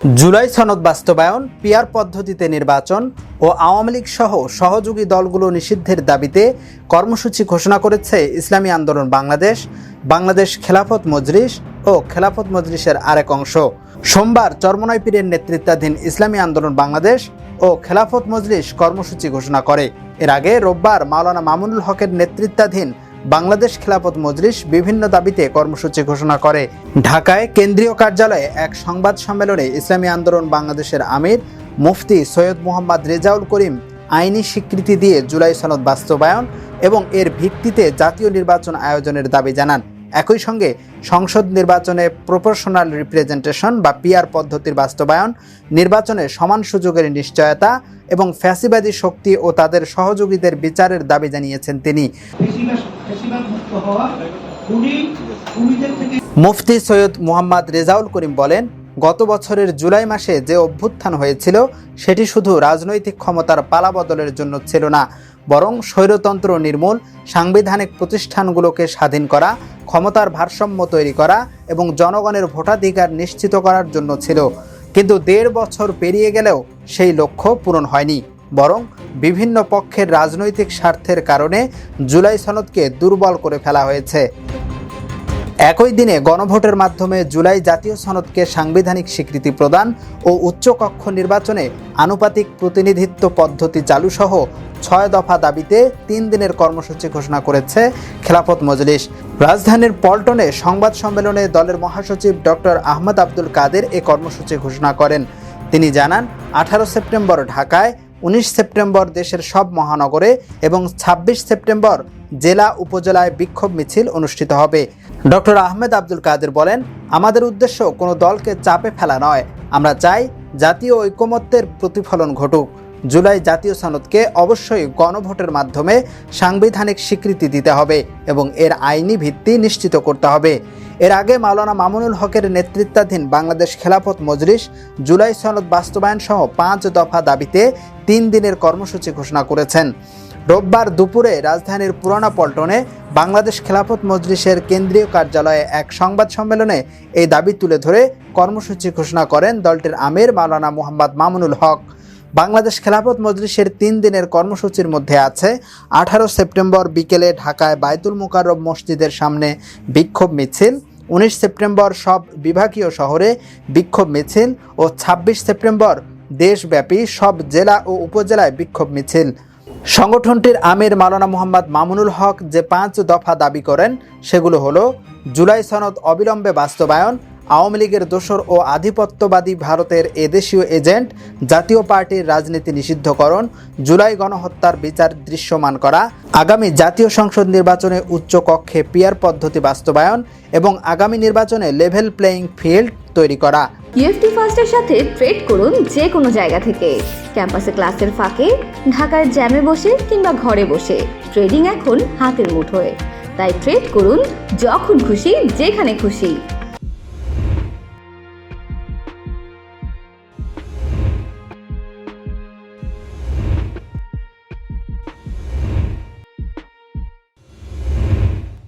জুলাই সনদ বাস্তবায়ন পিয়ার পদ্ধতিতে নির্বাচন ও আওয়ামী লীগ সহ সহযোগী দলগুলো নিষিদ্ধের দাবিতে কর্মসূচি ঘোষণা করেছে ইসলামী আন্দোলন বাংলাদেশ বাংলাদেশ খেলাফত মজলিস ও খেলাফত মজলিসের আরেক অংশ। সোমবার চরমনাই পীরের নেতৃত্বাধীন ইসলামী আন্দোলন বাংলাদেশ ও খেলাফত মজলিস কর্মসূচি ঘোষণা করে। এর আগে রোববার মাওলানা মামুনুল হকের নেতৃত্বাধীন বাংলাদেশ খেলাফত মজলিস বিভিন্ন দাবিতে কর্মসূচি ঘোষণা করে। ঢাকায় কেন্দ্রীয় কার্যালয়ে এক সংবাদ সম্মেলনে ইসলামী আন্দোলন বাংলাদেশের আমির মুফতি সৈয়দ মোহাম্মদ রেজাউল করিম আইনি স্বীকৃতি দিয়ে জুলাই সনদ বাস্তবায়ন এবং এর ভিত্তিতে জাতীয় নির্বাচন আয়োজনের দাবি জানান। একই সঙ্গে সংসদ নির্বাচনে প্রপোর্শনাল রিপ্রেজেন্টেশন বা পিআর পদ্ধতির বাস্তবায়ন, নির্বাচনে সমান সুযোগের নিশ্চয়তা এবং ফ্যাসিবাদী শক্তি ও তাদের সহযোগীদের বিচারের দাবি জানিয়েছেন তিনি। মুফতি সৈয়দ মুহাম্মদ রেজাউল করিম বলেন, গত বছরের জুলাই মাসে যে অভ্যুত্থান হয়েছিল, সেটি শুধু রাজনৈতিক ক্ষমতার পালাবদলের জন্য ছিল না, বরং স্বৈরতন্ত্র নির্মূল, সাংবিধানিক প্রতিষ্ঠানগুলোকে স্বাধীন করা, ক্ষমতার ভারসাম্য তৈরি করা এবং জনগণের ভোটাধিকার নিশ্চিত করার জন্য ছিল। কিন্তু দেড় বছর পেরিয়ে গেলেও সেই লক্ষ্য পূরণ হয়নি, বরং বিভিন্ন পক্ষের রাজনৈতিক স্বার্থের কারণে জুলাই সনদকে দুর্বল করে ফেলা হয়েছে। একই দিনে গণভোটের মাধ্যমে জুলাই জাতীয় সনদকে সাংবিধানিক স্বীকৃতি প্রদান ও উচ্চকক্ষ নির্বাচনে আনুপাতিক প্রতিনিধিত্ব পদ্ধতি চালুসহ ছয় দফা দাবিতে তিন দিনের কর্মসূচি ঘোষণা করেছে খেলাফত মজলিস। রাজধানীর পল্টনে সংবাদ সম্মেলনে দলের মহাসচিব ডক্টর আহমদ আব্দুল কাদের এ কর্মসূচি ঘোষণা করেন। তিনি জানান, আঠারো সেপ্টেম্বর ঢাকায় উনিশ সেপ্টেম্বর দেশের সব মহানগরে এবং ২৬ সেপ্টেম্বর জেলা উপজেলায় বিক্ষোভ মিছিল অনুষ্ঠিত হবে। ডক্টর আহমেদ আব্দুল কাদের বলেন, আমাদের উদ্দেশ্য কোনো দলকে চাপে ফেলা নয়। আমরা চাই জাতীয় ঐকমত্যের প্রতিফলন ঘটুক। জুলাই জাতীয় সনদকে অবশ্যই গণভোটের মাধ্যমে সাংবিধানিক স্বীকৃতি দিতে হবে এবং এর আইনি ভিত্তি নিশ্চিত করতে হবে। এর আগে মাওলানা মামুনুল হকের নেতৃত্বাধীন বাংলাদেশ খেলাফত মজলিস জুলাই সনদ বাস্তবায়ন সহ পাঁচ দফা দাবিতে তিন দিনের কর্মসূচি ঘোষণা করেছেন। রোববার দুপুরে রাজধানীর পুরানা পল্টনে বাংলাদেশ খেলাফত মজলিসের কেন্দ্রীয় কার্যালয়ে এক সংবাদ সম্মেলনে এই দাবি তুলে ধরে কর্মসূচি ঘোষণা করেন দলটির আমির মাওলানা মোহাম্মদ মামুনুল হক। বাংলাদেশ খেলাফত মজলিসের তিন দিনের কর্মসূচির মধ্যে আছে আঠারো সেপ্টেম্বর বিকেলে ঢাকায় বায়তুল মুকাররম মসজিদের সামনে বিক্ষোভ মিছিল, উনিশ সেপ্টেম্বর সব বিভাগীয় শহরে বিক্ষোভ মিছিল ও ২৬ সেপ্টেম্বর দেশব্যাপী সব জেলা ও উপজেলায় বিক্ষোভ মিছিল। সংগঠনটির আমির মাওলানা মোহাম্মদ মামুনুল হক যে পাঁচ দফা দাবি করেন, সেগুলো হলো, জুলাই সনদ অবিলম্বে বাস্তবায়ন আওয়ামী লীগের দোসর ও আধিপত্যবাদী ভারতের এদেশীয় এজেন্ট জাতীয় পার্টির রাজনীতি নিষিদ্ধকরণ, জুলাই গণহত্যার বিচার দৃশ্যমান করা, আগামী জাতীয় সংসদ নির্বাচনে উচ্চ কক্ষে পিয়ার পদ্ধতি বাস্তবায়ন এবং আগামী নির্বাচনে লেভেল প্লেয়িং ফিল্ড তৈরি করা। ইউএফটি ফার্স্টের সাথে ট্রেড করুন যে কোনো জায়গা থেকে। ক্যাম্পাসে ক্লাসের ফাঁকে, ঢাকার জ্যামে বসে কিংবা ঘরে বসে। ট্রেডিং এখন হাতের মুঠোয়। তাই ট্রেড করুন যখন খুশি, যেখানে খুশি।